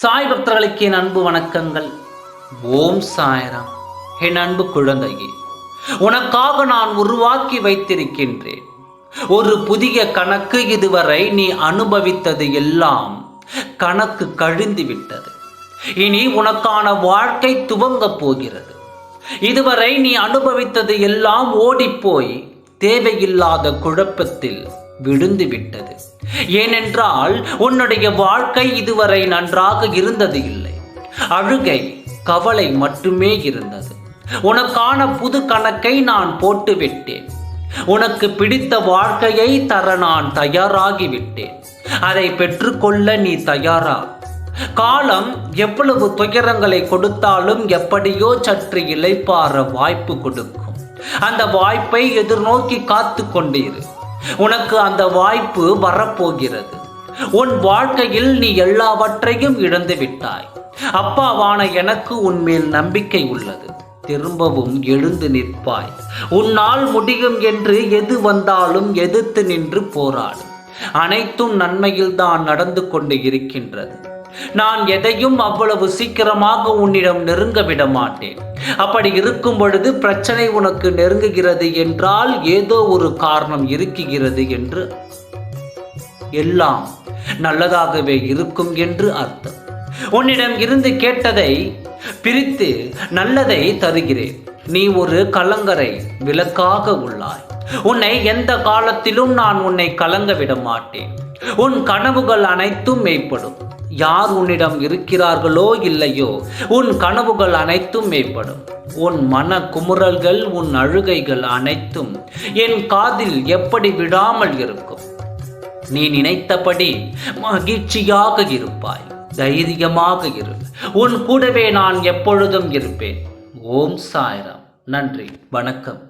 சாய் பக்தர்களுக்கு என் அன்பு வணக்கங்கள். ஓம் சாயராம். என் அன்பு குழந்தையே உனக்காக நான் உருவாக்கி வைத்திருக்கின்றேன். ஒரு புதிய கணக்கு இதுவரை நீ அனுபவித்தது எல்லாம் கணக்கு கழிந்து விட்டது. இனி உனக்கான வாழ்க்கை துவங்கப் போகிறது. இதுவரை நீ அனுபவித்தது எல்லாம் ஓடிப்போய் தேவையில்லாத குழப்பத்தில் விழுந்து விட்டது ஏனென்றால் உன்னுடைய வாழ்க்கை இதுவரை நன்றாக இருந்தது இல்லை. அழுகை கவலை மட்டுமே இருந்தது. உனக்கான புது கணக்கை நான் போட்டுவிட்டேன். உனக்கு பிடித்த வாழ்க்கையை தர நான் தயாராகிவிட்டேன். அதை பெற்றுக்கொள்ள நீ தயாரா? காலம் எவ்வளவு துயரங்களை கொடுத்தாலும் எப்படியோ சற்று இளைப்பாற வாய்ப்பு கொடுக்கும். அந்த வாய்ப்பை எதிர்நோக்கி காத்து கொண்டீர்கள் உனக்கு அந்த வாய்ப்பு வரப்போகிறது. உன் வாழ்க்கையில் நீ எல்லாவற்றையும் இழந்து விட்டாய். அப்பாவான எனக்கு உன்மேல் நம்பிக்கை உள்ளது. திரும்பவும் எழுந்து நிற்பாய். உன்னால் முடியும் என்று எது வந்தாலும் எதிர்த்து நின்று போராடும் அனைத்தும் நன்மையில்தான் நடந்து கொண்டு இருக்கின்றது. நான் எதையும் அவ்வளவு சீக்கிரமாக உன்னிடம் நெருங்க விட மாட்டேன். அப்படி இருக்கும் பொழுது பிரச்சனை உனக்கு நெருங்குகிறது என்றால் ஏதோ ஒரு காரணம் இருக்குகிறது என்று. எல்லாம் நல்லதாகவே இருக்கும் என்று அர்த்தம். உன்னிடம் இருந்து கேட்டதை பிரித்து நல்லதை தருகிறேன். நீ ஒரு கலங்கரை விளக்காக உள்ளாய். உன்னை எந்த காலத்திலும் நான் உன்னை கலங்க விட மாட்டேன். உன் கனவுகள் அனைத்தும் மெய்ப்படும். யார் உன்னிடம் இருக்கிறார்களோ இல்லையோ உன் கனவுகள் அனைத்தும் மேம்படும். உன் மன குமுறல்கள் உன் அழுகைகள் அனைத்தும் என் காதில் எப்படி விடாமல் இருக்கும்? நீ நினைத்தபடி மகிழ்ச்சியாக இருப்பாய் தைரியமாக இரு. உன் கூடவே நான் எப்பொழுதும் இருப்பேன். ஓம் சாய்ராம். நன்றி வணக்கம்.